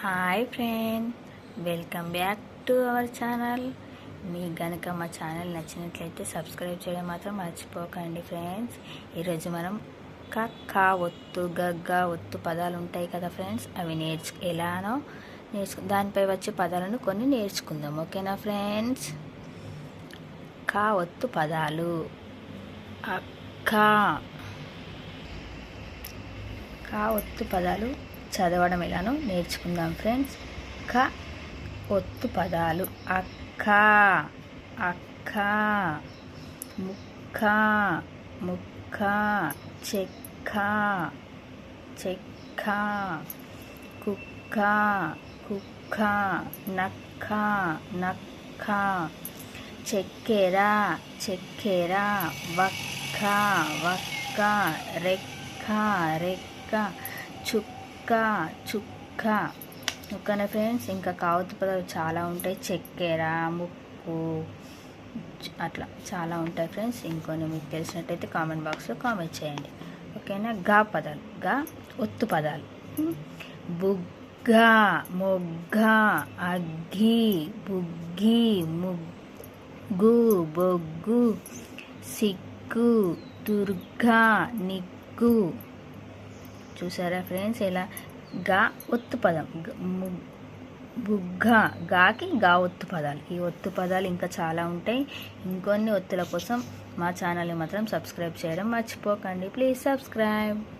Hi friend welcome back to our channel. మీకు గనక మా ఛానల్ నచ్చినట్లయితే సబ్స్క్రైబ్ చేయడం మాత్రం మర్చిపోకండి ఫ్రెండ్స్. ఈరోజు మనం కక్క ఒత్తు గగ్గ ఒత్తు పదాలు ఉంటాయి కదా ఫ్రెండ్స్ అవి నేర్చు ఎలానో నేర్చుకు దానిపై వచ్చే పదాలను కొన్ని నేర్చుకుందాం ఓకేనా ఫ్రెండ్స్? కా ఒత్తు పదాలు. అక్క. కా ఒత్తు పదాలు. చదవడం ఎలానో నేర్చుకుందాం ఫ్రెండ్స్. క ఒత్తు పదాలు. అక్క అక్క ముక్క ముక్క చెక్క చెక్క కుక్క కుక్క నక్క నక్క చెక్కెర చెక్కెర వక్క వక్క రెక్క రెక్క చుక్క చుక్క చుక్క. ఓకేనా ఫ్రెండ్స్ ఇంకా కావతి పదాలు చాలా ఉంటాయి. చక్కెర ముక్కు అట్లా చాలా ఉంటాయి ఫ్రెండ్స్. ఇంకొన్ని మీకు తెలిసినట్టయితే కామెంట్ బాక్స్లో కామెంట్ చేయండి. ఓకేనా? గా పదాలు. గా ఒత్తు పదాలు. బుగ్గ మొగ్గ అగ్గి బుగ్గి ముగ్గు బొగ్గు సిగ్గు దుర్గా నిగ్గు చూసారా ఫ్రెండ్స్? ఇలా గా ఒత్తు పదం. గ- బుగ్గ గాకి గా ఒత్తు పదాలు. ఈ ఒత్తు పదాలు ఇంకా చాలా ఉంటాయి. ఇంకొన్ని ఒత్తుల కోసం మా ఛానల్ని మాత్రం సబ్స్క్రైబ్ చేయడం మర్చిపోకండి. Please subscribe.